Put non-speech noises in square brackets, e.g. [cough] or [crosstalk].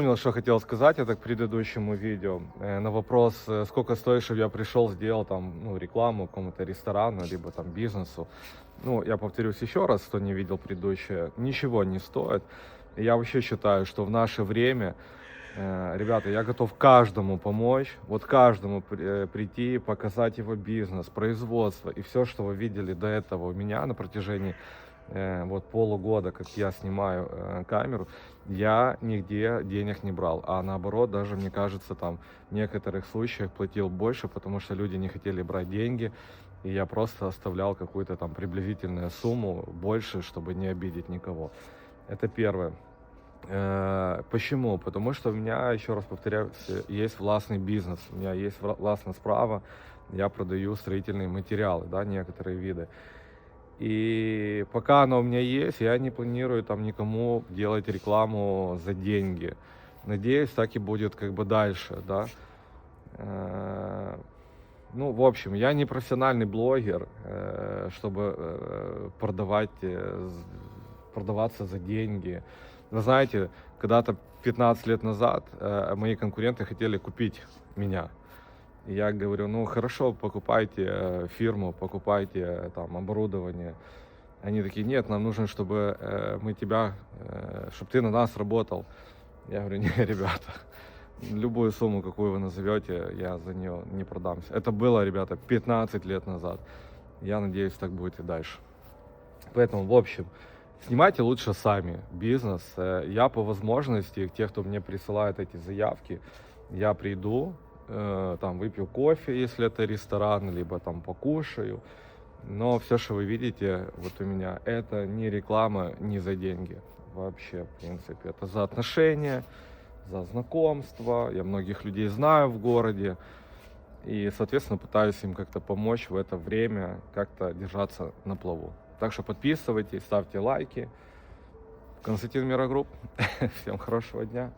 Понял, что хотел сказать это к предыдущему видео. Э, На вопрос, э, сколько стоит, чтобы я пришел, сделал там ну, рекламу какому-то ресторану, либо там бизнесу. Ну, я повторюсь еще раз, кто не видел предыдущее, ничего не стоит. Я вообще считаю, что в наше время, э, ребята, я готов каждому помочь, вот каждому при- прийти, показать его бизнес, производство и все, что вы видели до этого у меня на протяжении вот полугода, как я снимаю э, камеру, я нигде денег не брал, а наоборот, даже мне кажется, там в некоторых случаях платил больше, потому что люди не хотели брать деньги, и я просто оставлял какую-то там приблизительную сумму больше, чтобы не обидеть никого. Это первое. Э, Почему? Потому что у меня, еще раз повторяю, есть властный бизнес, у меня есть вла- властное право, я продаю строительные материалы, да, некоторые виды. И пока оно у меня есть, я не планирую там никому делать рекламу за деньги. Надеюсь, так и будет как бы дальше, да. Э, Ну, в общем, я не профессиональный блогер, э, чтобы э, продавать, продаваться за деньги. Вы знаете, когда-то 15 лет назад мои конкуренты хотели купить меня. Я говорю, ну хорошо, покупайте э, фирму, покупайте э, там оборудование. Они такие, нет, нам нужно, чтобы э, мы тебя, чтобы ты на нас работал. Я говорю, не, [laughs] ребята, любую сумму, какую вы назовете, я за нее не продамся. Это было, ребята, 15 лет назад. Я надеюсь, так будет и дальше. Поэтому, в общем, снимайте лучше сами бизнес. Я по возможности, те, кто мне присылает эти заявки, я приду, там выпью кофе, если это ресторан, либо там покушаю. Но все, что вы видите вот у меня, это не реклама, не за деньги. Вообще, в принципе, это за отношения, за знакомство. Я многих людей знаю в городе. И, соответственно, пытаюсь им как-то помочь в это время, как-то держаться на плаву. Так что подписывайтесь, ставьте лайки. Константин Мирогрупп. [laughs] Всем хорошего дня.